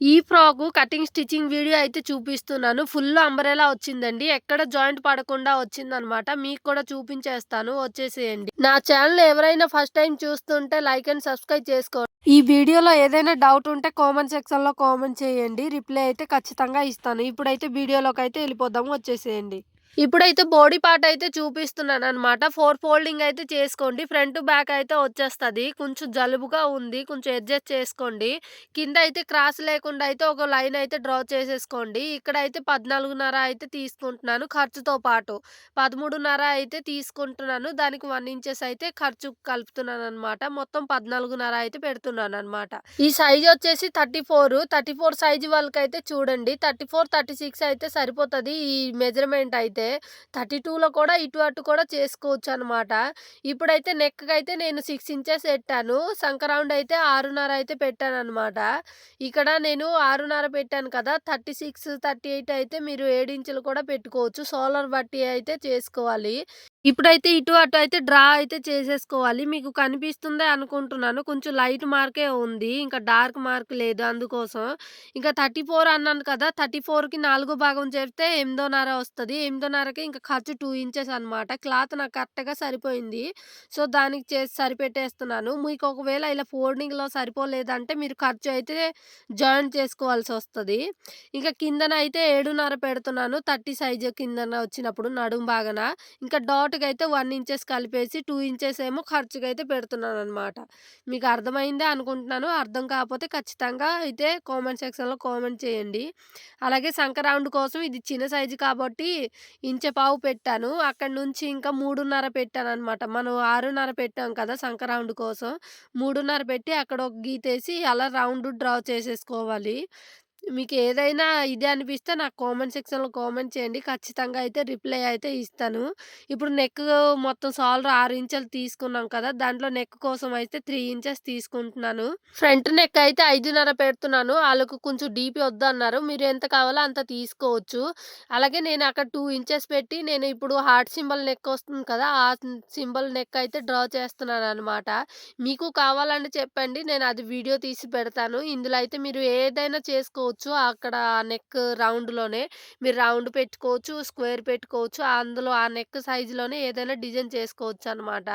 ఈ frock cutting stitching video అయితే చూపిస్తున్నాను. ఫుల్ అంబరేలా వచ్చిందండి. ఎక్కడ జాయింట్ పడకుండా వచ్చిందనమాట. మీకు కూడా చూపించేస్తాను. వచ్చేసేయండి. నా ఛానల్ ఎవరైనా ఫస్ట్ టైం చూస్తుంటే లైక్ అండ్ సబ్స్క్రైబ్ చేసుకోండి ఈ వీడియోలో ఏదైనా డౌట్ ఉంటే కామెంట్ సెక్షన్లో కామెంట్ చేయండి. రిప్లై అయితే ఖచ్చితంగా ఇస్తాను. ఇప్పుడైతే వీడియోలోకి అయితే వెళ్ళిపోదాము వచ్చేసేయండి. ఇప్పుడైతే బాడీ పార్ట్ అయితే చూపిస్తున్నాను అనమాట ఫోర్ ఫోల్డింగ్ అయితే చేసుకోండి. ఫ్రంట్ బ్యాక్ అయితే వచ్చేస్తుంది. కొంచెం జలుబుగా ఉంది. కొంచెం అడ్జస్ట్ చేసుకోండి. కింద అయితే క్రాస్ లేకుండా అయితే ఒక లైన్ అయితే డ్రా చేసేసుకోండి. ఇక్కడ అయితే పద్నాలుగున్నర అయితే తీసుకుంటున్నాను ఖర్చుతో పాటు. పదమూడున్నర అయితే తీసుకుంటున్నాను. దానికి వన్ ఇంచెస్ అయితే ఖర్చు కలుపుతున్నాను అనమాట మొత్తం పద్నాలుగున్నర అయితే పెడుతున్నాను అనమాట ఈ సైజ్ వచ్చేసి thirty four thirty four size వాళ్ళకైతే అయితే చూడండి. థర్టీ ఫోర్ థర్టీ సిక్స్ అయితే సరిపోతుంది ఈ మెజర్మెంట్ అయితే. థర్టీ టూలో కూడా ఇటు అటు కూడా చేసుకోవచ్చు అనమాట ఇప్పుడైతే నెక్ అయితే నేను సిక్స్ ఇంచెస్ పెట్టాను సంక్రౌండ్ అయితే ఆరున్నర అయితే పెట్టాను అనమాట ఇక్కడ నేను ఆరున్నర పెట్టాను కదా థర్టీ సిక్స్ థర్టీ ఎయిట్ అయితే మీరు ఏడు ఇంచులు కూడా పెట్టుకోవచ్చు. సోలార్ బట్టి అయితే చేసుకోవాలి. ఇప్పుడైతే ఇటు అటు అయితే డ్రా అయితే చేసేసుకోవాలి. మీకు కనిపిస్తుందే అనుకుంటున్నాను. కొంచెం లైట్ మార్కే ఉంది. ఇంకా డార్క్ మార్క్ లేదు అందుకోసం. ఇంకా థర్టీ ఫోర్ అన్నాను కదా! థర్టీ ఫోర్కి నాలుగో భాగం చేస్తే ఎనిమిదోన్నర వస్తుంది. ఎనిమిదోన్నరకి ఇంకా ఖర్చు టూ ఇంచెస్ అనమాట క్లాత్ నాకు కరెక్ట్గా సరిపోయింది. సో దానికి చేసి సరిపెట్టేస్తున్నాను. మీకు ఒకవేళ ఇలా ఫోల్డింగ్లో సరిపోలేదంటే మీరు ఖర్చు అయితే జాయింట్ చేసుకోవాల్సి వస్తుంది. ఇంకా కిందన అయితే ఏడున్నర పెడుతున్నాను. థర్టీ సైజు కిందన వచ్చినప్పుడు నడుము భాగన. ఇంకా డాట్కి అయితే వన్ ఇంచెస్ కలిపేసి టూ ఇంచెస్ ఏమో ఖర్చుగా అయితే పెడుతున్నాను అనమాట మీకు అర్థమైందే అనుకుంటున్నాను. అర్థం కాకపోతే ఖచ్చితంగా అయితే కామెంట్ సెక్షన్లో కామెంట్ చేయండి. అలాగే సంక్రాంతి కోసం ఇది చిన్న సైజు కాబట్టి ఇంచె పావు పెట్టాను. అక్కడ నుంచి ఇంకా మూడున్నర పెట్టాను అనమాట మనం ఆరున్నర పెట్టాం కదా సంక్రాంతి కోసం. మూడున్నర పెట్టి అక్కడ ఒక గీతేసి అలా రౌండ్ డ్రా చేసేసుకోవాలి. మీకు ఏదైనా ఇదే అనిపిస్తే నాకు కామెంట్ సెక్షన్‌లో కామెంట్ చేయండి. ఖచ్చితంగా అయితే రిప్లై అయితే ఇస్తాను. ఇప్పుడు నెక్ మొత్తం సాల్వ్ 6 ఇంచులు తీసుకున్నాం కదా! దాంట్లో నెక్ కోసం అయితే త్రీ ఇంచెస్ తీసుకుంటున్నాను. ఫ్రంట్ నెక్ అయితే 5.5 పెడుతున్నాను. వాళ్ళకు కొంచెం డీపీ వద్దన్నారు. మీరు ఎంత కావాలో అంత తీసుకోవచ్చు. అలాగే నేను అక్కడ టూ ఇంచెస్ పెట్టి నేను ఇప్పుడు హార్ట్ సింబల్ నెక్ వస్తుంది కదా! ఆ సింబల్ నెక్ అయితే డ్రా చేస్తున్నాను అనమాట మీకు కావాలంటే చెప్పండి. నేను అది వీడియో తీసి పెడతాను. ఇందులో అయితే మీరు ఏదైనా చేసుకోవచ్చు. అక్కడ నెక్ రౌండ్‌లోనే మీరు రౌండ్ పెట్టుకోవచ్చు, స్క్వేర్ పెట్టుకోవచ్చు. అందులో ఆ నెక్ సైజులోనే ఏదైనా డిజైన్ చేసుకోవచ్చు అనమాట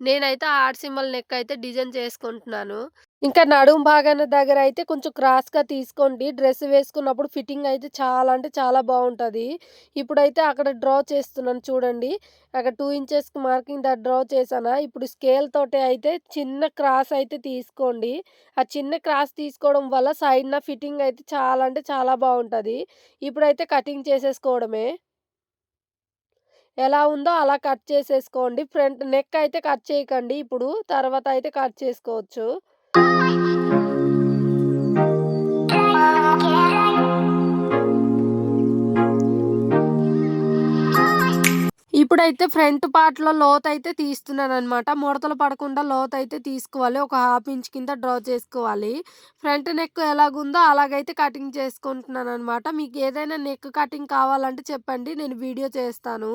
నేనైతే హార్ట్ సింబల్ నెక్ అయితే డిజైన్ చేసుకుంటున్నాను. ఇంకా నడుము భాగాన దగ్గర అయితే కొంచెం క్రాస్‌గా తీసుకోండి. డ్రెస్ వేసుకున్నప్పుడు ఫిట్టింగ్ అయితే చాలా అంటే చాలా బాగుంటుంది ఇప్పుడైతే అక్కడ డ్రా చేస్తున్నాను చూడండి. అక్కడ టూ ఇంచెస్‌కి మార్కింగ్ దా డ్రా చేశానా, ఇప్పుడు స్కేల్ తోటి అయితే చిన్న క్రాస్ అయితే తీసుకోండి. ఆ చిన్న క్రాస్ తీసుకోవడం వల్ల సైడ్‌న ఫిట్టింగ్ అయితే చాలా అంటే చాలా బాగుంటుంది ఇప్పుడైతే కటింగ్ చేసేసుకోవడమే. ఎలా ఉందో అలా కట్ చేసేసుకోండి. ఫ్రంట్ నెక్ అయితే కట్ చేయకండి ఇప్పుడు. తర్వాత అయితే కట్ చేసుకోవచ్చు. ఇప్పుడైతే ఫ్రంట్ పార్ట్‌లో లోతయితే తీస్తున్నాననమాట. ముడతలు పడకుండా లోతయితే తీసుకోవాలి. ఒక హాఫ్ ఇంచ్ కింద డ్రా చేసుకోవాలి. ఫ్రంట్ నెక్ ఎలాగుందో అలాగైతే కటింగ్ చేసుకుంటున్నాను అనమాట మీకు ఏదైనా నెక్ కటింగ్ కావాలంటే చెప్పండి. నేను వీడియో చేస్తాను.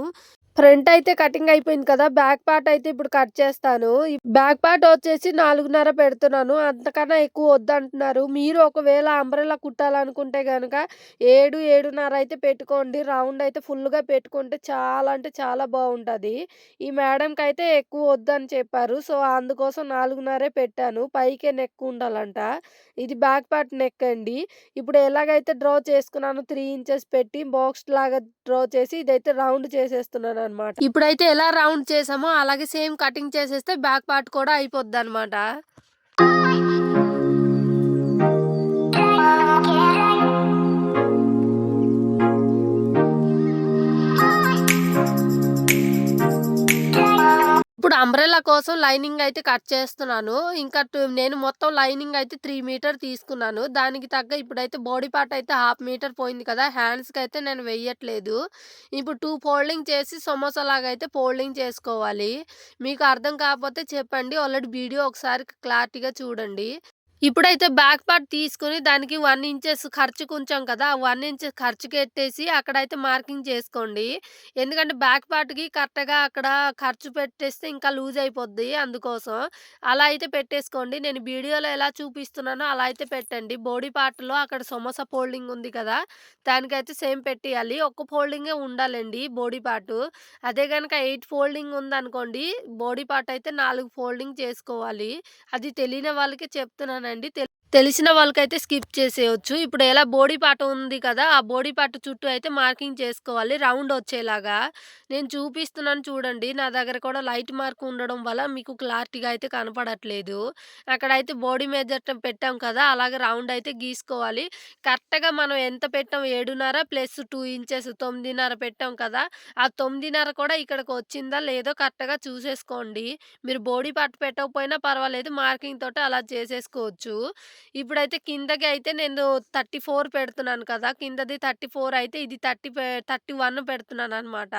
ఫ్రంట్ అయితే కటింగ్ అయిపోయింది కదా! బ్యాక్ పార్ట్ అయితే ఇప్పుడు కట్ చేస్తాను. ఈ బ్యాక్ పార్ట్ వచ్చేసి 4.5 పెడుతున్నాను. అంతకన్నా ఎక్కువ వద్దంటున్నారు. మీరు ఒకవేళ అంబ్రెల్లా కుట్టాలనుకుంటే కనుక ఏడు ఏడున్నర అయితే పెట్టుకోండి. రౌండ్ అయితే ఫుల్‌గా పెట్టుకుంటే చాలా అంటే చాలా బాగుంటుంది ఈ మేడంకి అయితే ఎక్కువ వద్దని చెప్పారు. సో, అందుకోసం 4.5 పెట్టాను. పైకే నెక్ ఉండాలంట. ఇది బ్యాక్ పార్ట్ నెక్ అండి. ఇప్పుడు ఎలాగైతే డ్రా చేసుకున్నానో త్రీ ఇంచెస్ పెట్టి బాక్స్ లాగా డ్రా చేసి ఇదైతే రౌండ్ చేసేస్తున్నాను అనమాట ఇప్పుడైతే ఎలా రౌండ్ చేసామో అలాగే సేమ్ కటింగ్ చేసేస్తే బ్యాక్ పార్ట్ కూడా అయిపోద్దనమాట. ఇప్పుడు అంబ్రెల్లా కోసం లైనింగ్ అయితే కట్ చేస్తున్నాను. ఇంకా నేను మొత్తం లైనింగ్ అయితే త్రీ మీటర్ తీసుకున్నాను. దానికి తగ్గ ఇప్పుడైతే బాడీ పార్ట్ అయితే హాఫ్ మీటర్ పోయింది కదా! హ్యాండ్స్కి అయితే నేను వెయ్యట్లేదు. ఇప్పుడు టూ ఫోల్డింగ్ చేసి సమోసాలాగా అయితే ఫోల్డింగ్ చేసుకోవాలి. మీకు అర్థం కాకపోతే చెప్పండి. ఆల్రెడీ వీడియో ఒకసారి క్లారిటీగా చూడండి. ఇప్పుడైతే బ్యాక్ పార్ట్ తీసుకొని దానికి వన్ ఇంచెస్ ఖర్చు కొంచెం కదా! వన్ 1 ఖర్చు పెట్టేసి అక్కడైతే మార్కింగ్ చేసుకోండి. ఎందుకంటే బ్యాక్ పార్ట్‌కి కరెక్ట్‌గా అక్కడ ఖర్చు పెట్టేస్తే ఇంకా లూజ్ అయిపోద్ది అందుకోసం. అలా అయితే పెట్టేసుకోండి. నేను వీడియోలో ఎలా చూపిస్తున్నానో అలా అయితే పెట్టండి. బాడీ పార్ట్‌లో అక్కడ సమోసా ఫోల్డింగ్ ఉంది కదా! దానికైతే సేమ్ పెట్టేయాలి ఒక్క ఫోల్డింగే ఉండాలండి బాడీ పార్టు. అదే కనుక ఎయిట్ ఫోల్డింగ్ ఉందనుకోండి బాడీ పార్ట్ అయితే నాలుగు ఫోల్డింగ్ చేసుకోవాలి. అది తెలియని వాళ్ళకి చెప్తున్నాను అండి తెలిసిన వాళ్ళకైతే స్కిప్ చేసేయచ్చు ఇప్పుడు ఎలా బోడీ పాట ఉంది కదా! ఆ బోడీ పాట చుట్టూ అయితే మార్కింగ్ చేసుకోవాలి రౌండ్ వచ్చేలాగా. నేను చూపిస్తున్నాను చూడండి. నా దగ్గర కూడా లైట్ మార్క్ ఉండడం వల్ల మీకు క్లారిటీగా అయితే కనపడట్లేదు. అక్కడైతే బోడీ మెజర్ పెట్టాం కదా! అలాగే రౌండ్ అయితే గీసుకోవాలి. కరెక్ట్‌గా మనం ఎంత పెట్టాం 7.5 ప్లస్ టూ ఇంచెస్ 9.5 పెట్టాం కదా! ఆ 9.5 కూడా ఇక్కడికి వచ్చిందా లేదో కరెక్ట్‌గా చూసేసుకోండి. మీరు బోడీ పార్ట్ పెట్టకపోయినా పర్వాలేదు మార్కింగ్ తోటి అలా చేసేసుకోవచ్చు. ఇప్పుడైతే కిందకి అయితే నేను 34 పెడుతున్నాను కదా! కిందది 34 అయితే ఇది థర్టీ థర్టీ వన్ పెడుతున్నాను అనమాట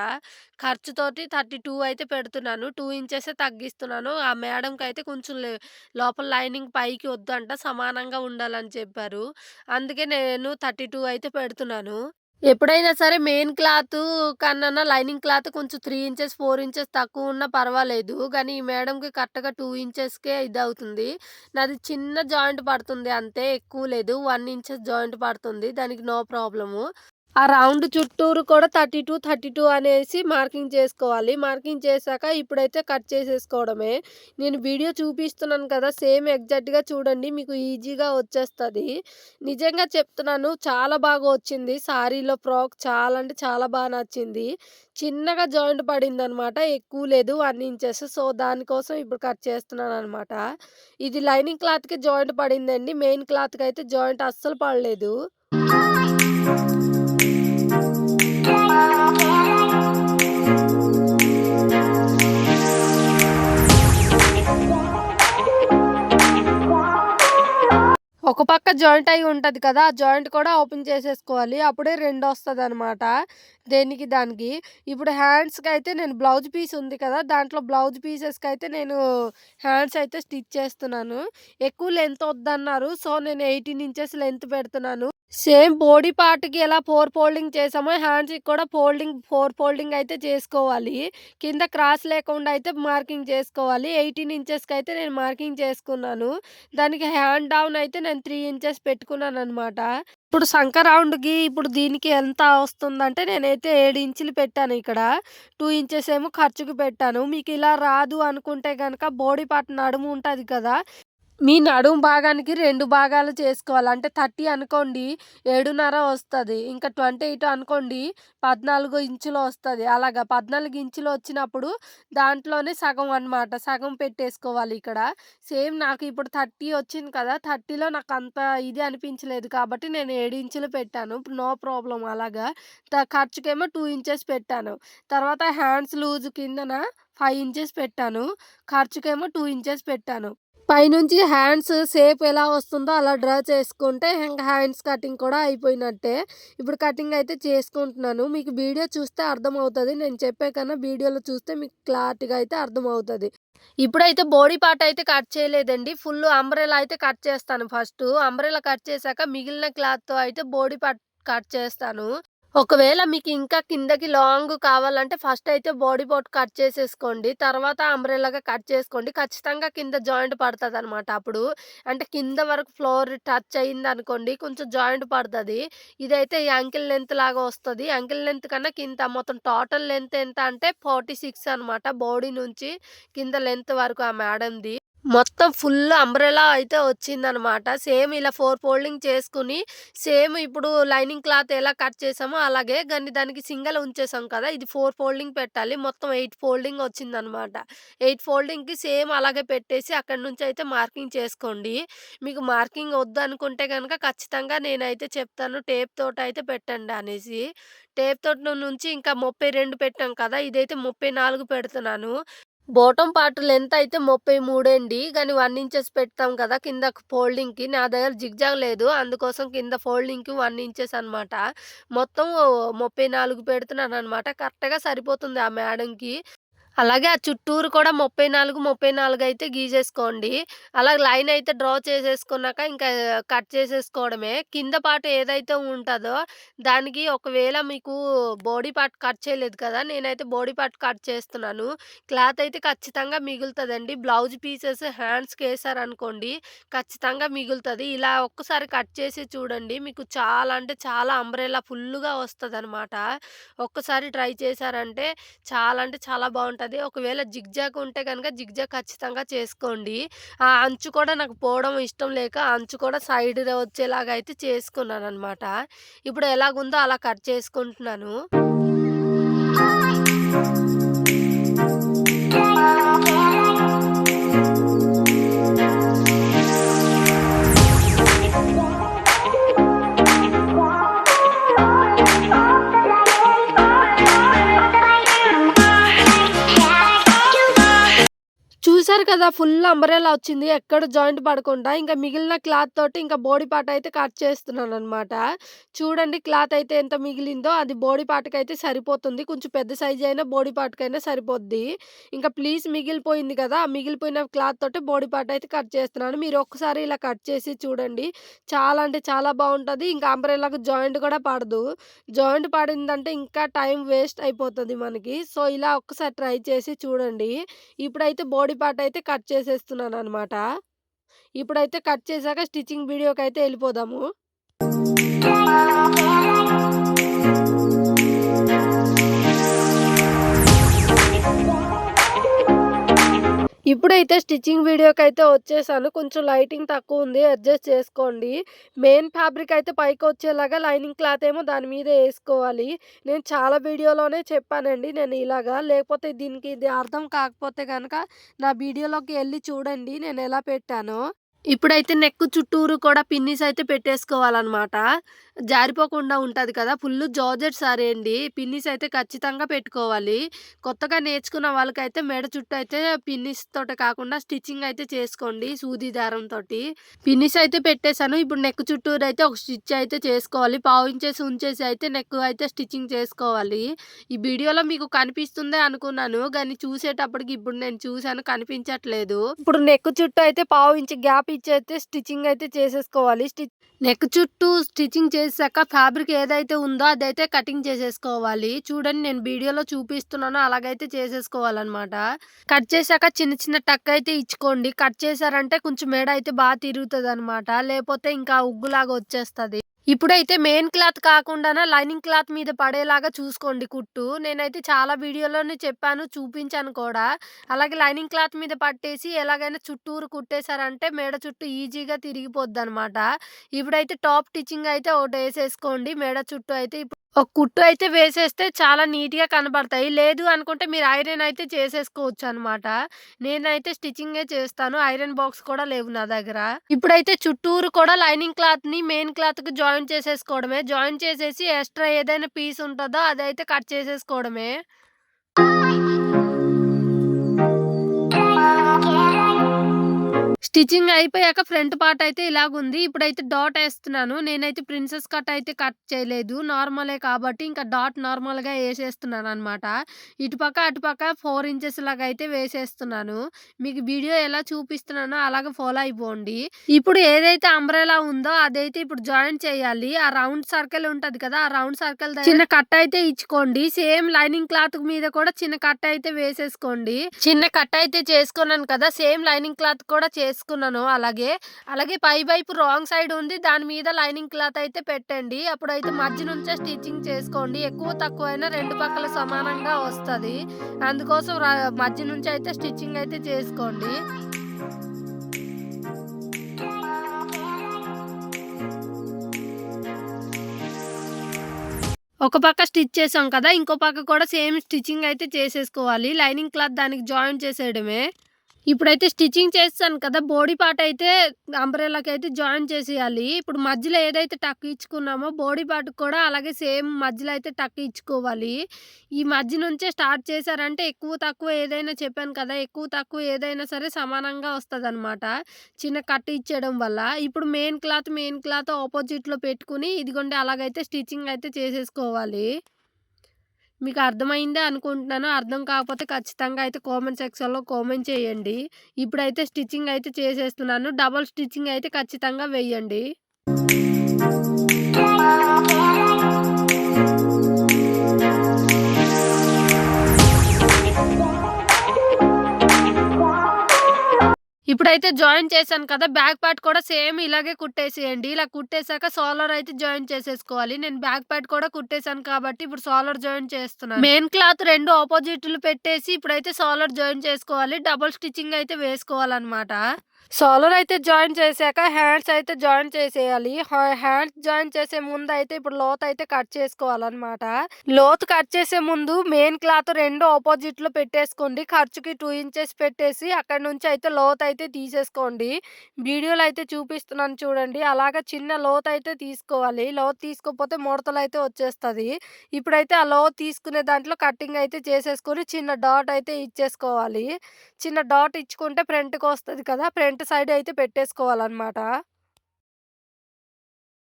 ఖర్చుతోటి 32 అయితే పెడుతున్నాను. టూ ఇంచెసే తగ్గిస్తున్నాను. ఆ మేడంకి అయితే కొంచెం లే లోపల లైనింగ్ పైకి వద్దంట సమానంగా ఉండాలని చెప్పారు. అందుకే నేను 32 అయితే పెడుతున్నాను. ఎప్పుడైనా సరే మెయిన్ క్లాత్ కన్నా లైనింగ్ క్లాత్ కొంచెం త్రీ ఇంచెస్, ఫోర్ ఇంచెస్ తక్కువ ఉన్నా పర్వాలేదు. కానీ ఈ మేడంకి కరెక్ట్‌గా టూ ఇంచెస్‌కే ఇది అవుతుంది నాది చిన్న జాయింట్ పడుతుంది అంతే ఎక్కువ లేదు. వన్ ఇంచెస్ జాయింట్ పడుతుంది. దానికి నో ప్రాబ్లము. ఆ రౌండ్ చుట్టూరు కూడా 32, 32 అనేసి మార్కింగ్ చేసుకోవాలి. మార్కింగ్ చేశాక ఇప్పుడైతే కట్ చేసేసుకోవడమే. నేను వీడియో చూపిస్తున్నాను కదా! సేమ్ ఎగ్జాక్ట్‌గా చూడండి. మీకు ఈజీగా వచ్చేస్తుంది నిజంగా చెప్తున్నాను చాలా బాగా వచ్చింది. సారీలో ఫ్రాక్ చాలా అంటే చాలా బాగా నచ్చింది. చిన్నగా జాయింట్ పడిందనమాట. ఎక్కువ లేదు వన్ ఇంచెస్. సో, దానికోసం ఇప్పుడు కట్ చేస్తున్నాను అనమాట ఇది లైనింగ్ క్లాత్‌కి జాయింట్ పడిందండి. మెయిన్ క్లాత్కి అయితే జాయింట్ అస్సలు పడలేదు. ఒక పక్క జాయింట్ అయి ఉంటుంది కదా! ఆ జాయింట్ కూడా ఓపెన్ చేసేసుకోవాలి. అప్పుడే రెండొస్తదనమాట. దేనికి దానికి. ఇప్పుడు హ్యాండ్స్కి అయితే నేను బ్లౌజ్ పీస్ ఉంది కదా! దాంట్లో బ్లౌజ్ పీసెస్కి అయితే నేను హ్యాండ్స్ అయితే స్టిచ్ చేస్తున్నాను. ఎక్కువ లెంత్ వద్దన్నారు. సో, నేను 18 ఇంచెస్ లెంత్ పెడుతున్నాను. సేమ్ బాడీ పార్ట్‌కి ఎలా ఫోర్ ఫోల్డింగ్ చేసామో హ్యాండ్స్‌కి కూడా ఫోల్డింగ్ ఫోర్ ఫోల్డింగ్ అయితే చేసుకోవాలి. కింద క్రాస్ లేకుండా అయితే మార్కింగ్ చేసుకోవాలి. ఎయిటీన్ ఇంచెస్కి అయితే నేను మార్కింగ్ చేసుకున్నాను. దానికి హ్యాండ్ డౌన్ అయితే నేను త్రీ ఇంచెస్ పెట్టుకున్నాను అనమాట ఇప్పుడు సంక రౌండ్‌కి ఇప్పుడు దీనికి ఎంత వస్తుందంటే నేనైతే ఏడు ఇంచులు పెట్టాను ఇక్కడ. టూ ఇంచెస్ ఏమో ఖర్చుకి పెట్టాను. మీకు ఇలా రాదు అనుకుంటే కనుక బాడీ పార్ట్ నడుము ఉంటుంది కదా! మీ నడుము భాగానికి రెండు భాగాలు చేసుకోవాలి. అంటే 30 అనుకోండి ఏడున్నర వస్తుంది ఇంకా 28 అనుకోండి 14 ఇంచులు వస్తుంది అలాగా 14 ఇంచులు వచ్చినప్పుడు దాంట్లోనే సగం అనమాట. సగం పెట్టేసుకోవాలి ఇక్కడ. సేమ్ నాకు ఇప్పుడు 30 వచ్చింది కదా! 30లో నాకు అంత ఇది అనిపించలేదు కాబట్టి నేను ఏడు ఇంచులు పెట్టాను. నో ప్రాబ్లం అలాగా. త ఖర్చుకేమో టూ ఇంచెస్ పెట్టాను. తర్వాత హ్యాండ్స్ లూజ్ కిందన ఫైవ్ ఇంచెస్ పెట్టాను. ఖర్చుకేమో టూ ఇంచెస్ పెట్టాను. పైనుంచి హ్యాండ్స్ షేప్ ఎలా వస్తుందో అలా డ్రా చేసుకుంటే హ్యాండ్స్ కటింగ్ కూడా అయిపోయినట్టే. ఇప్పుడు కటింగ్ అయితే చేసుకుంటున్నాను. మీకు వీడియో చూస్తే అర్థమవుతుంది నేను చెప్పే కన్నా వీడియోలో చూస్తే మీకు క్లారిటీగా అయితే అర్థమవుతుంది ఇప్పుడైతే బాడీ పార్ట్ అయితే కట్ చేయలేదండి. ఫుల్ అంబ్రెలా అయితే కట్ చేస్తాను ఫస్ట్ అంబ్రెలా కట్ చేశాక మిగిలిన క్లాత్‌తో అయితే బాడీ పార్ట్ కట్ చేస్తాను. ఒకవేళ మీకు ఇంకా కిందకి లాంగ్ కావాలంటే ఫస్ట్ అయితే బాడీ పార్ట్ కట్ చేసేసుకోండి. తర్వాత అంబ్రెల్లాగా కట్ చేసుకోండి. ఖచ్చితంగా కింద జాయింట్ పడుతుంది అనమాట అప్పుడు. అంటే కింద వరకు ఫ్లోర్ టచ్ అయింది అనుకోండి కొంచెం జాయింట్ పడుతుంది ఇదైతే యాంకిల్ లెంత్ లాగా వస్తుంది యాంకిల్ లెంత్ కన్నా కింద మొత్తం టోటల్ లెంత్ ఎంత అంటే 46 అనమాట. బాడీ నుంచి కింద లెంత్ వరకు ఆ మేడంది. మొత్తం ఫుల్ అంబ్రెలా అయితే వచ్చిందనమాట. సేమ్ ఇలా ఫోర్ ఫోల్డింగ్ చేసుకుని సేమ్ ఇప్పుడు లైనింగ్ క్లాత్ ఎలా కట్ చేసామో అలాగే కానీ దానికి సింగిల్ ఉంచేసాం కదా! ఇది ఫోర్ ఫోల్డింగ్ పెట్టాలి. మొత్తం ఎయిట్ ఫోల్డింగ్ వచ్చిందనమాట. ఎయిట్ ఫోల్డింగ్‌కి సేమ్ అలాగే పెట్టేసి అక్కడి నుంచి అయితే మార్కింగ్ చేసుకోండి. మీకు మార్కింగ్ వద్దు అనుకుంటే కనుక ఖచ్చితంగా నేనైతే చెప్తాను టేప్ తోట అయితే పెట్టండి అనేసి. టేప్ తోటి నుంచి ఇంకా 32 పెట్టాం కదా! ఇదైతే 34 పెడుతున్నాను. బోటం పాటలు లెంత్ అయితే 33 అండి. కానీ వన్ ఇంచెస్ పెడతాం కదా! కింద ఫోల్డింగ్‌కి. నా దగ్గర జిగ్‌జాగ్ లేదు. అందుకోసం కింద ఫోల్డింగ్‌కి వన్ ఇంచెస్ అనమాట. మొత్తం ముప్పై నాలుగు పెడుతున్నాను అనమాట కరెక్ట్‌గా సరిపోతుంది ఆ మేడంకి. అలాగే ఆ చుట్టూరు కూడా 34, 34 అయితే గీసేసుకోండి. అలా లైన్ అయితే డ్రా చేసేసుకున్నాక ఇంకా కట్ చేసేసుకోవడమే. కింద పార్ట్ ఏదైతే ఉంటుందో దానికి ఒకవేళ మీకు బాడీ పార్ట్ కట్ చేయలేదు కదా! నేనైతే బాడీ పార్ట్ కట్ చేస్తున్నాను. క్లాత్ అయితే ఖచ్చితంగా మిగులుతుందండి బ్లౌజ్ పీసెస్ హ్యాండ్స్కి వేసారనుకోండి ఖచ్చితంగా మిగులుతుంది ఇలా ఒక్కసారి కట్ చేసి చూడండి. మీకు చాలా అంటే చాలా అంబ్రెల్లా ఫుల్లుగా అనమాట ఒక్కసారి ట్రై చేశారంటే చాలా అంటే చాలా బాగుంటుంది ఉంటుంది ఒకవేళ జిగ్‌జాగ్ ఉంటే కనుక జిగ్‌జాగ్ ఖచ్చితంగా చేసుకోండి. ఆ అంచు కూడా నాకు పోవడం ఇష్టం లేక అంచు కూడా సైడ్ వచ్చేలాగా అయితే చేసుకున్నాను అనమాట ఇప్పుడు ఎలాగుందో అలా కట్ చేసుకుంటున్నాను. చూసారు కదా! ఫుల్ అంబరేలా వచ్చింది. ఎక్కడ జాయింట్ పడకుండా. ఇంకా మిగిలిన క్లాత్ తోటి ఇంకా బోడీ పార్ట్ అయితే కట్ చేస్తున్నాను అనమాట చూడండి క్లాత్ అయితే ఎంత మిగిలిందో అది బోడీ పార్ట్కి అయితే సరిపోతుంది. కొంచెం పెద్ద సైజ్ అయినా బోడీ పార్ట్‌కైనా సరిపోద్ది. ఇంకా ప్లీజ్ మిగిలిపోయింది కదా! ఆ మిగిలిపోయిన క్లాత్ తోటి బోడీ పార్ట్ అయితే కట్ చేస్తున్నాను. మీరు ఒక్కసారి ఇలా కట్ చేసి చూడండి. చాలా అంటే చాలా బాగుంటుంది ఇంకా అంబరేలాకు జాయింట్ కూడా పడదు. జాయింట్ పడిందంటే ఇంకా టైం వేస్ట్ అయిపోతుంది మనకి. సో, ఇలా ఒక్కసారి ట్రై చేసి చూడండి. ఇప్పుడైతే బోడీ పార్ట్ అయితే కట్ చేసేస్తున్నాను అనమాట ఇప్పుడైతే కట్ చేశాక స్టిచ్చింగ్ వీడియోకి అయితే వెళ్ళిపోదాము. ఇప్పుడైతే స్టిచ్చింగ్ వీడియోకైతే వచ్చేసాను. కొంచెం లైటింగ్ తక్కువ ఉంది అడ్జస్ట్ చేసుకోండి. మెయిన్ ఫ్యాబ్రిక్ అయితే పైకి వచ్చేలాగా లైనింగ్ క్లాత్ ఏమో దాని మీద వేసుకోవాలి నేను చాలా వీడియోలోనే చెప్పానండి నేను ఇలాగా. లేకపోతే దీనికి ఇది అర్థం కాకపోతే కనుక నా వీడియోలోకి వెళ్ళి చూడండి నేను ఎలా పెట్టానో. ఇప్పుడైతే నెక్ చుట్టూరు కూడా పిన్నిస్ అయితే పెట్టేసుకోవాలన్నమాట జారిపోకుండా ఉంటుంది కదా! ఫుల్ జార్జెట్ సారీ అండి. పిన్నిస్ అయితే ఖచ్చితంగా పెట్టుకోవాలి. కొత్తగా నేర్చుకున్న వాళ్ళకైతే మెడ చుట్టూ అయితే పిన్నిస్ తోటి కాకుండా స్టిచ్చింగ్ అయితే చేసుకోండి సూది దారంతోటి. పిన్నిస్ అయితే పెట్టేశాను ఇప్పుడు నెక్ అయితే ఒక స్టిచ్ అయితే చేసుకోవాలి. పావించేసి ఉంచేసి అయితే నెక్ అయితే స్టిచ్చింగ్ చేసుకోవాలి. ఈ వీడియోలో మీకు కనిపిస్తుందే అనుకున్నాను. కానీ చూసేటప్పటికి ఇప్పుడు నేను చూశాను కనిపించట్లేదు. ఇప్పుడు నెక్ చుట్టూ అయితే పావించి గ్యాప్ స్టిచ్ అయితే స్టిచ్చింగ్ అయితే చేసేసుకోవాలి. స్టిచ్ నెక్ చుట్టూ స్టిచ్చింగ్ చేసాక ఫ్యాబ్రిక్ ఏదైతే ఉందో అదైతే కటింగ్ చేసేసుకోవాలి. చూడండి నేను వీడియోలో చూపిస్తున్నానో అలాగైతే చేసేసుకోవాలన్నమాట కట్ చేశాక చిన్న చిన్న టక్ అయితే ఇచ్చుకోండి. కట్ చేశారంటే కొంచెం మేడ అయితే బాగా తిరుగుతుంది లేకపోతే ఇంకా ఉగ్గులాగా వచ్చేస్తుంది ఇప్పుడైతే మెయిన్ క్లాత్ కాకుండా లైనింగ్ క్లాత్ మీద పడేలాగా చూసుకోండి కుట్టు. నేనైతే చాలా వీడియోలోనే చెప్పాను, చూపించాను కూడా. అలాగే లైనింగ్ క్లాత్ మీద పట్టేసి ఎలాగైనా చుట్టూరు కుట్టేశారంటే మెడ చుట్టూ ఈజీగా తిరిగిపోద్దనమాట. ఇప్పుడైతే టాప్ స్టిచ్చింగ్ అయితే ఒకటి వేసేసుకోండి మెడ చుట్టూ అయితే ఒక కుట్టు అయితే వేసేస్తే చాలా నీట్‌గా కనబడతాయి లేదు అనుకుంటే మీరు ఐరన్ అయితే చేసేసుకోవచ్చు అనమాట నేనైతే స్టిచ్చింగే చేస్తాను. ఐరన్ బాక్స్ కూడా లేవు నా దగ్గర. ఇప్పుడైతే చుట్టూరు కూడా లైనింగ్ క్లాత్‌ని మెయిన్ క్లాత్‌కి జాయిన్ చేసేసుకోవడమే. జాయిన్ చేసేసి ఎక్స్‌ట్రా ఏదైనా పీస్ ఉంటుందో అదైతే కట్ చేసేసుకోవడమే. స్టిచ్చింగ్ అయిపోయాక ఫ్రంట్ పార్ట్ అయితే ఇలాగుంది. ఇప్పుడైతే డాట్ ఏస్తున్నాను. నేనైతే ప్రిన్సెస్ కట్ అయితే కట్ చేయలేదు. నార్మలే కాబట్టి ఇంకా డాట్ నార్మల్‌గా ఏసేస్తున్నాననమాట. ఇటుపక్క, అటుపక్క 4 ఇంచెస్ లాగా అయితే వేసేస్తున్నాను. మీకు వీడియో ఎలా చూపిస్తున్నానో అలాగే ఫాలో అయిపోండి. ఇప్పుడు ఏదైతే అంబ్రెల్లా ఉందో అదైతే ఇప్పుడు జాయిన్ చేయాలి. ఆ రౌండ్ సర్కిల్ ఉంటది కదా! ఆ రౌండ్ సర్కిల్ చిన్న కట్ అయితే ఇచ్చుకోండి. సేమ్ లైనింగ్ క్లాత్ మీద కూడా చిన్న కట్ అయితే వేసేసుకోండి. చిన్న కట్ అయితే చేసుకున్నాను కదా! సేమ్ లైనింగ్ క్లాత్ కూడా వేసుకున్నాను అలాగే. అలాగే పై వైపు రాంగ్ సైడ్ ఉంది. దాని మీద లైనింగ్ క్లాత్ అయితే పెట్టండి. అప్పుడైతే మధ్య నుంచే స్టిచ్చింగ్ చేసుకోండి. ఎక్కువ తక్కువ అయినా రెండు పక్కల సమానంగా వస్తుంది అందుకోసం మధ్య నుంచి అయితే స్టిచ్చింగ్ అయితే చేసుకోండి. ఒక పక్క స్టిచ్ చేసాం కదా! ఇంకో పక్క కూడా సేమ్ స్టిచ్చింగ్ అయితే చేసేసుకోవాలి. లైనింగ్ క్లాత్ దానికి జాయిన్ చేసేయడమే. ఇప్పుడైతే స్టిచ్చింగ్ చేస్తాను కదా! బోడీ పార్ట్ అయితే అంబ్రెల్లాకైతే జాయిన్ చేసేయాలి. ఇప్పుడు మధ్యలో ఏదైతే టక్ ఇచ్చుకున్నామో బోడీ పార్ట్ కూడా అలాగే సేమ్ మధ్యలో అయితే టక్ ఇచ్చుకోవాలి. ఈ మధ్య నుంచే స్టార్ట్ చేశారంటే ఎక్కువ తక్కువ ఏదైనా చెప్పాను కదా! ఎక్కువ తక్కువ ఏదైనా సరే సమానంగా వస్తుంది అనమాట చిన్న కట్ ఇచ్చేయడం వల్ల. ఇప్పుడు మెయిన్ క్లాత్, మెయిన్ క్లాత్ ఆపోజిట్‌లో పెట్టుకుని ఇదిగోండి అలాగైతే స్టిచ్చింగ్ అయితే చేసేసుకోవాలి. మీకు అర్థమైందే అనుకుంటున్నాను. అర్థం కాకపోతే ఖచ్చితంగా అయితే కామెంట్ సెక్షన్‌లో కామెంట్ చేయండి. ఇప్పుడైతే స్టిచ్చింగ్ అయితే చేసేస్తున్నాను. డబల్ స్టిచ్చింగ్ అయితే ఖచ్చితంగా వేయండి ఇప్పుడైతే జాయిన్ చేశాను కదా! బ్యాక్ పార్ట్ కూడా సేమ్ ఇలాగే కుట్టేసేయండి. ఇలా కుట్టేసాక సోలర్ అయితే జాయిన్ చేసేసుకోవాలి. నేను బ్యాక్ పార్ట్ కూడా కుట్టేశాను కాబట్టి ఇప్పుడు సోలర్ జాయిన్ చేస్తున్నాను. మెయిన్ క్లాత్ రెండు ఆపోజిట్లు పెట్టేసి ఇప్పుడైతే సోలర్ జాయిన్ చేసుకోవాలి. డబుల్ స్టిచ్చింగ్ అయితే వేసుకోవాలన్నమాట. సోలర్ అయితే జాయిన్ చేశాక హ్యాండ్స్ అయితే జాయిన్ చేసేయాలి. హ్యాండ్స్ జాయిన్ చేసే ముందు అయితే ఇప్పుడు లోత్ అయితే కట్ చేసుకోవాలన్నమాట. లోతు కట్ చేసే ముందు మెయిన్ క్లాత్ రెండు ఆపోజిట్లో పెట్టేసుకోండి. ఖర్చుకి టూ ఇంచెస్ పెట్టేసి అక్కడి నుంచి అయితే లోత్ అయితే తీసేసుకోండి. వీడియోలు అయితే చూపిస్తున్నాను చూడండి. అలాగా చిన్న లోత్ అయితే తీసుకోవాలి. లోత్ తీసుకోకపోతే ముడతలు అయితే వచ్చేస్తుంది ఇప్పుడైతే ఆ లోత్ తీసుకునే దాంట్లో కటింగ్ అయితే చేసేసుకొని చిన్న డాట్ అయితే ఇచ్చేసుకోవాలి. చిన్న డాట్ ఇచ్చుకుంటే ఫ్రంట్‌కి వస్తుంది కదా! ఫ్రంట్ సైడ్ అయితే పెట్టేసుకోవాలన్నమాట.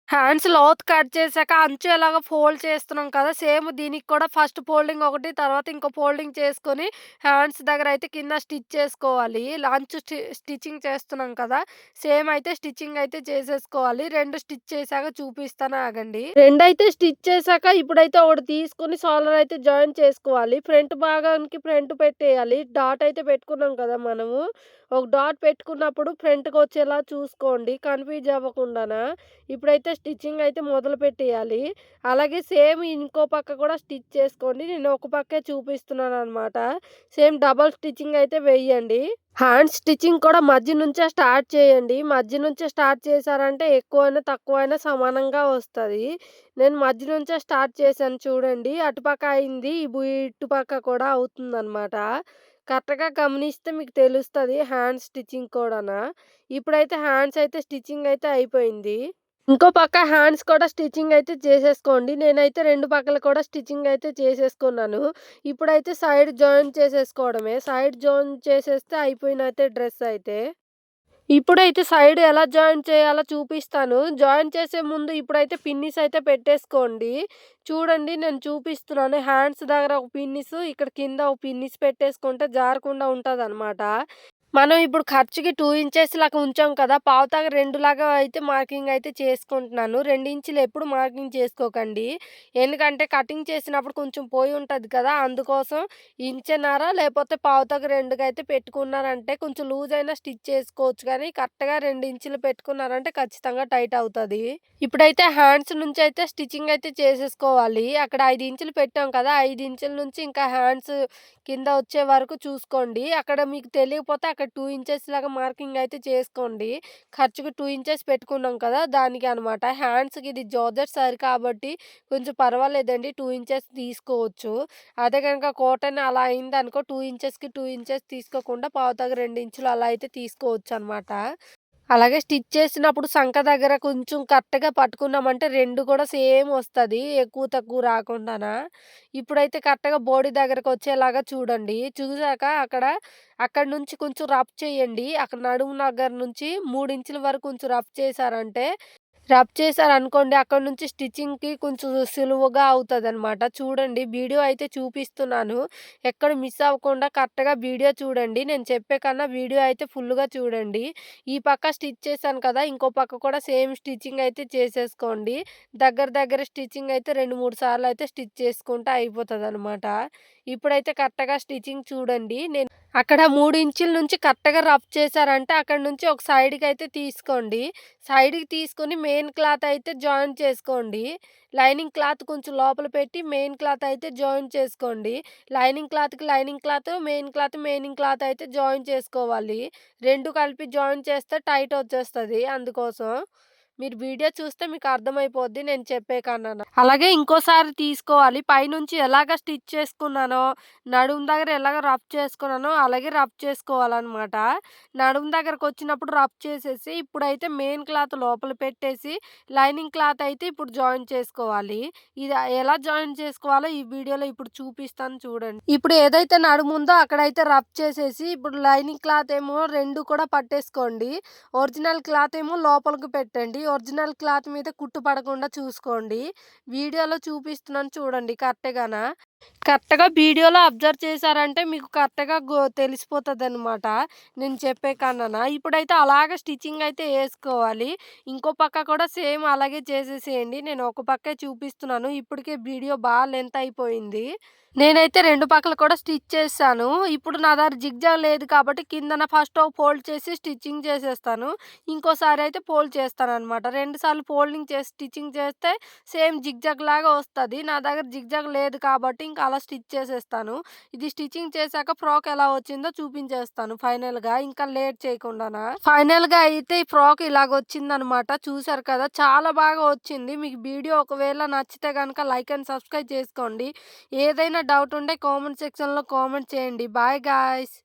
హ్యాండ్స్ లోత్ కట్ చేశాక అంచు ఎలాగ ఫోల్డ్ చేస్తున్నాం కదా! సేమ్ దీనికి కూడా ఫస్ట్ ఫోల్డింగ్ ఒకటి తర్వాత ఇంకో ఫోల్డింగ్ చేసుకొని హ్యాండ్స్ దగ్గర అయితే కింద స్టిచ్ చేసుకోవాలి. అంచు స్టి స్టిచ్చింగ్ చేస్తున్నాం కదా! సేమ్ అయితే స్టిచ్చింగ్ అయితే చేసేసుకోవాలి. రెండు స్టిచ్ చేశాక చూపిస్తాను ఆగండి. రెండు అయితే స్టిచ్ చేశాక ఇప్పుడైతే ఒకటి తీసుకొని సోలర్ అయితే జాయిన్ చేసుకోవాలి. ఫ్రంట్ భాగానికి ఫ్రంట్ పెట్టేయాలి. డాట్ అయితే పెట్టుకున్నాం కదా మనము. ఒక డాట్ పెట్టుకున్నప్పుడు ఫ్రంట్కి వచ్చేలా చూసుకోండి. కన్‌ఫ్యూజ్ అవ్వకుండానా ఇప్పుడైతే స్టిచ్చింగ్ అయితే మొదలు పెట్టేయాలి. అలాగే సేమ్ ఇంకో పక్క కూడా స్టిచ్ చేసుకోండి. నేను ఒక పక్కే చూపిస్తున్నానన్నమాట. సేమ్ డబల్ స్టిచ్చింగ్ అయితే వేయండి హ్యాండ్ స్టిచ్చింగ్ కూడా మధ్య నుంచే స్టార్ట్ చేయండి. మధ్య నుంచే స్టార్ట్ చేశారంటే ఎక్కువైనా, తక్కువైనా సమానంగా వస్తుంది నేను మధ్య నుంచే స్టార్ట్ చేశాను చూడండి. అటుపక్క అయింది. ఇటుపక్క కూడా అవుతుందన్నమాట. కరెక్ట్‌గా గమనిస్తే మీకు తెలుస్తుంది హ్యాండ్ స్టిచ్చింగ్ కూడానా ఇప్పుడైతే హ్యాండ్స్ అయితే స్టిచ్చింగ్ అయితే అయిపోయింది. ఇంకో పక్క హ్యాండ్స్ కూడా స్టిచ్చింగ్ అయితే చేసేసుకోండి. నేనైతే రెండు పక్కల కూడా స్టిచ్చింగ్ అయితే చేసేసుకున్నాను. ఇప్పుడైతే సైడ్ జాయిన్ చేసేసుకోవడమే. సైడ్ జాయిన్ చేసేస్తే అయిపోయినట్టే డ్రెస్ అయితే. ఇప్పుడైతే సైడ్ ఎలా జాయిన్ చేయాలో చూపిస్తాను. జాయిన్ చేసే ముందు ఇప్పుడైతే పిన్నిస్ అయితే పెట్టేసుకోండి. చూడండి నేను చూపిస్తున్నాను. హ్యాండ్స్ దగ్గర ఒక పిన్నిస్ ఇక్కడ కింద ఒక పిన్నిస్ పెట్టేసుకుంటే జారకుండా ఉంటదన్నమాట. మనం ఇప్పుడు ఖర్చుకి టూ ఇంచెస్ లాగా ఉంచాం కదా! పావుతగా 2 లాగా అయితే మార్కింగ్ అయితే చేసుకుంటున్నాను. రెండు ఇంచులు ఎప్పుడు మార్కింగ్ చేసుకోకండి. ఎందుకంటే కటింగ్ చేసినప్పుడు కొంచెం పోయి ఉంటుంది కదా! అందుకోసం ఇంచున్నర లేకపోతే పావుతగా 2కి అయితే పెట్టుకున్నారంటే కొంచెం లూజ్ అయినా స్టిచ్ చేసుకోవచ్చు కానీ కరెక్ట్‌గా రెండు ఇంచులు పెట్టుకున్నారంటే ఖచ్చితంగా టైట్ అవుతుంది ఇప్పుడైతే హ్యాండ్స్ నుంచి అయితే స్టిచ్చింగ్ అయితే చేసేసుకోవాలి. అక్కడ ఐదు ఇంచులు పెట్టాం కదా! ఐదు ఇంచుల నుంచి ఇంకా హ్యాండ్స్ కింద వచ్చే వరకు చూసుకోండి. అక్కడ మీకు తెలియకపోతే అక్కడ టూ ఇంచెస్ లాగా మార్కింగ్ అయితే చేసుకోండి. ఖర్చుకి టూ ఇంచెస్ పెట్టుకున్నాం కదా! దానికి అనమాట హ్యాండ్స్‌కి ఇది జార్జెట్ సారీ కాబట్టి కొంచెం పర్వాలేదండి. టూ ఇంచెస్ తీసుకోవచ్చు. అదే కనుక కాటన్ అలా అయిందనుకో టూ ఇంచెస్‌కి టూ ఇంచెస్ తీసుకోకుండా పావ తగ్గ రెండు ఇంచులు అలా అయితే తీసుకోవచ్చు అనమాట అలాగే స్టిచ్ చేసినప్పుడు సంక దగ్గర కొంచెం కరెక్ట్‌గా పట్టుకున్నామంటే రెండు కూడా సేమ్ వస్తుంది ఎక్కువ తక్కువ రాకుండాన. ఇప్పుడైతే కరెక్ట్‌గా బోడీ దగ్గరకు వచ్చేలాగా చూడండి. చూసాక అక్కడ అక్కడ నుంచి కొంచెం రఫ్ చేయండి. అక్కడ నడుము దగ్గర నుంచి మూడు ఇంచుల వరకు కొంచెం రఫ్ చేశారంటే రబ్ చేశారనుకోండి అక్కడి నుంచి స్టిచ్చింగ్‌కి కొంచెం సులువుగా అవుతుంది అనమాట చూడండి వీడియో అయితే చూపిస్తున్నాను. ఎక్కడ మిస్ అవ్వకుండా కరెక్ట్‌గా వీడియో చూడండి. నేను చెప్పే కన్నా వీడియో అయితే ఫుల్‌గా చూడండి. ఈ పక్క స్టిచ్ చేశాను కదా! ఇంకో పక్క కూడా సేమ్ స్టిచ్చింగ్ అయితే చేసేసుకోండి. దగ్గర దగ్గర స్టిచ్చింగ్ అయితే 2, 3 సార్లు అయితే స్టిచ్ చేసుకుంటే అనమాట ఇప్పుడైతే కరెక్ట్‌గా స్టిచ్చింగ్ చూడండి. నేను అక్కడ మూడు ఇంచుల నుంచి కరెక్ట్‌గా రఫ్ చేశారంటే అక్కడి నుంచి ఒక సైడ్‌కి అయితే తీసుకోండి. సైడ్‌కి తీసుకొని మెయిన్ క్లాత్ అయితే జాయిన్ చేసుకోండి. లైనింగ్ క్లాత్ కొంచెం లోపల పెట్టి మెయిన్ క్లాత్ అయితే జాయిన్ చేసుకోండి. లైనింగ్ క్లాత్‌కి లైనింగ్ క్లాత్, మెయిన్ క్లాత్ మెయినింగ్ క్లాత్ అయితే జాయిన్ చేసుకోవాలి. రెండు కలిపి జాయిన్ చేస్తే టైట్ వచ్చేస్తుంది అందుకోసం. మీరు వీడియో చూస్తే మీకు అర్థమైపోద్ది నేను చెప్పే కన్నాను అలాగే ఇంకోసారి తీసుకోవాలి. పైనుంచి ఎలాగ స్టిచ్ చేసుకున్నానో, నడుము దగ్గర ఎలాగ రఫ్ చేసుకున్నానో అలాగే రఫ్ చేసుకోవాలన్నమాట. నడుము దగ్గరకొచ్చినప్పుడు రఫ్ చేసేసి ఇప్పుడైతే మెయిన్ క్లాత్ లోపల పెట్టేసి లైనింగ్ క్లాత్ అయితే ఇప్పుడు జాయిన్ చేసుకోవాలి. ఇది ఎలా జాయిన్ చేసుకోవాలో ఈ వీడియోలో ఇప్పుడు చూపిస్తాను చూడండి. ఇప్పుడు ఏదైతే నడుము ఉందో అక్కడైతే రఫ్ చేసేసి ఇప్పుడు లైనింగ్ క్లాత్ ఏమో రెండు కూడా పట్టేసుకోండి. ఒరిజినల్ క్లాత్ ఏమో లోపలికి పెట్టండి. ఒరిజినల్ క్లాత్ మీద కుట్టు పడకుండా చూసుకోండి. వీడియోలో చూపిస్తున్నాను చూడండి కరెక్ట్గానా కరెక్ట్‌గా వీడియోలో అబ్జర్వ్ చేశారంటే మీకు కరెక్ట్‌గా గో తెలిసిపోతదనమాట. నేను చెప్పే కన్నా ఇప్పుడైతే అలాగే స్టిచ్చింగ్ అయితే వేసుకోవాలి ఇంకో పక్క కూడా సేమ్ అలాగే చేసేసేయండి. నేను ఒక పక్కే చూపిస్తున్నాను. ఇప్పటికే వీడియో బాగా లెంత్ అయిపోయింది. నేనైతే రెండు పక్కల కూడా స్టిచ్ చేశాను. ఇప్పుడు నా దగ్గర జిగ్‌జాగ్ లేదు కాబట్టి కిందన ఫస్ట్ ఒక ఫోల్డ్ చేసి స్టిచ్చింగ్ చేసేస్తాను. ఇంకోసారి అయితే ఫోల్డ్ చేస్తాననమాట. 2 సార్లు ఫోల్డింగ్ చేసి స్టిచ్చింగ్ చేస్తే సేమ్ జిగ్‌జాగ్ లాగా వస్తుంది నా దగ్గర జిగ్‌జాగ్ లేదు కాబట్టి ఇంకా అలా స్టిచ్ చేసేస్తాను. ఇది స్టిచ్చింగ్ చేశాక ఫ్రాక్ ఎలా వచ్చిందో చూపించేస్తాను ఫైనల్‌గా. ఇంకా లేట్ చేయకుండా ఫైనల్‌గా అయితే ఈ ఫ్రాక్ అనమాట చూసారు కదా! చాలా బాగా వచ్చింది. మీకు వీడియో ఒకవేళ నచ్చితే కనుక లైక్ అండ్ సబ్స్క్రైబ్ చేసుకోండి. ఏదైనా డౌట్ ఉంటే కామెంట్ సెక్షన్‌లో కామెంట్ చేయండి. Bye guys